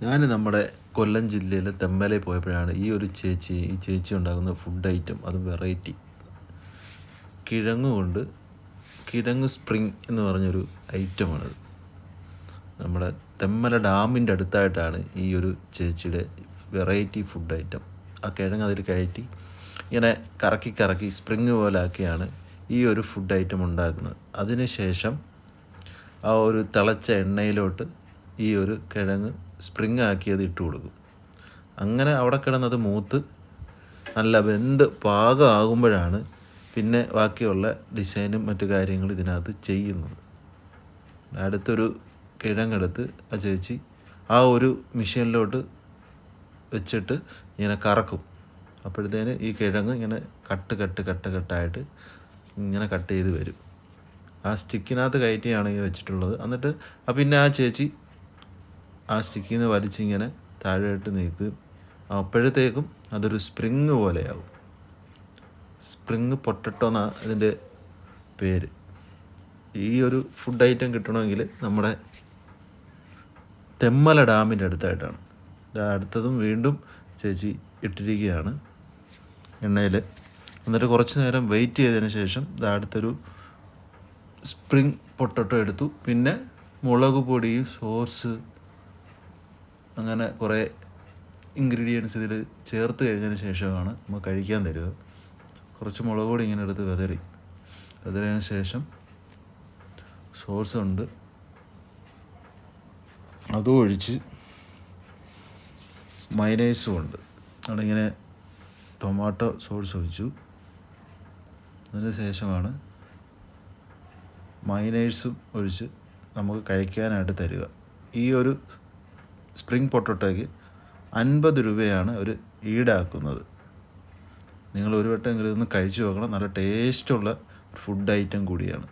ഞാൻ നമ്മുടെ കൊല്ലം ജില്ലയിൽ തെമ്മലയിൽ പോയപ്പോഴാണ് ഈ ഒരു ചേച്ചി ഈ ചേച്ചി ഉണ്ടാക്കുന്ന ഫുഡ് ഐറ്റം അതും വെറൈറ്റി കിഴങ്ങ് കൊണ്ട് കിഴങ്ങ് സ്പ്രിങ് എന്ന് പറഞ്ഞൊരു ഐറ്റമാണത് നമ്മുടെ തെമ്മല ഡാമിന്റെ അടുത്തായിട്ടാണ് ഈ ഒരു ചേച്ചിയുടെ വെറൈറ്റി ഫുഡ് ഐറ്റം ആ കിഴങ്ങ് അതിൽ കയറ്റി ഇങ്ങനെ കറക്കി കറക്കി സ്പ്രിങ് പോലാക്കിയാണ് ഈ ഒരു ഫുഡ് ഐറ്റം ഉണ്ടാക്കുന്നത്. അതിന് ശേഷം ആ ഒരു തിളച്ച എണ്ണയിലോട്ട് ഈ ഒരു കിഴങ്ങ് സ്പ്രിങ് ആക്കി അത് ഇട്ട് കൊടുക്കും. അങ്ങനെ അവിടെ കിടന്നത് മൂത്ത് നല്ല വെന്ത് പാകമാകുമ്പോഴാണ് പിന്നെ ബാക്കിയുള്ള ഡിസൈനും മറ്റു കാര്യങ്ങളും ഇതിനകത്ത് ചെയ്യുന്നത്. അടുത്തൊരു കിഴങ്ങെടുത്ത് ആ ചേച്ചി ആ ഒരു മെഷീനിലോട്ട് വെച്ചിട്ട് ഇങ്ങനെ കറക്കും. അപ്പോഴത്തേന് ഈ കിഴങ്ങ് ഇങ്ങനെ കട്ട് കട്ട് കട്ട് കട്ടായിട്ട് ഇങ്ങനെ കട്ട് ചെയ്ത് വരും. ആ സ്റ്റിക്കിനകത്ത് കയറ്റിയാണ് ഈ വെച്ചിട്ടുള്ളത്. എന്നിട്ട് ആ പിന്നെ ആ ചേച്ചി ആ സ്റ്റിക്കിൽ നിന്ന് വലിച്ചിങ്ങനെ താഴെയിട്ട് നീക്ക്. അപ്പോഴത്തേക്കും അതൊരു സ്പ്രിങ് പോലെയാവും. സ്പ്രിങ് പൊട്ടറ്റോ എന്നാണ് അതിന്റെ പേര്. ഈ ഒരു ഫുഡ് ഐറ്റം കിട്ടണമെങ്കിൽ നമ്മുടെ തെമ്മല ഡാമിന്റെ അടുത്തായിട്ടാണ്. അടുത്തതും വീണ്ടും ചേച്ചി ഇട്ടിരിക്കുകയാണ് എണ്ണയിൽ. എന്നിട്ട് കുറച്ച് നേരം വെയിറ്റ് ചെയ്തതിന് ശേഷം അടുത്തൊരു സ്പ്രിങ് പൊട്ടറ്റോ എടുത്തു. പിന്നെ മുളക് പൊടിയും സോസ് അങ്ങനെ കുറേ ഇൻഗ്രീഡിയൻസ് ഇതിൽ ചേർത്ത് കഴിഞ്ഞതിന് ശേഷമാണ് നമ്മൾ കഴിക്കാൻ തരിക. കുറച്ച് മുളക് പൊടി ഇങ്ങനെ എടുത്ത് വിതറി. വിതറിയതിന് ശേഷം സോസ് ഉണ്ട്. അതും ഒഴിച്ച് മൈനൈസും ഉണ്ട്. അതിങ്ങനെ ടൊമാറ്റോ സോസ് ഒഴിച്ചു. അതിന് ശേഷമാണ് മൈനൈസും ഒഴിച്ച് നമുക്ക് കഴിക്കാനായിട്ട് തരിക. ഈ ഒരു സ്പ്രിങ് പൊട്ടറ്റോയ്ക്ക് അൻപത് രൂപയാണ് അവർ ഈടാക്കുന്നത്. നിങ്ങൾ ഒരു വട്ടം ഇതൊന്ന് കഴിച്ചു നോക്കണം. നല്ല ടേസ്റ്റുള്ള ഫുഡ് ഐറ്റം കൂടിയാണ്.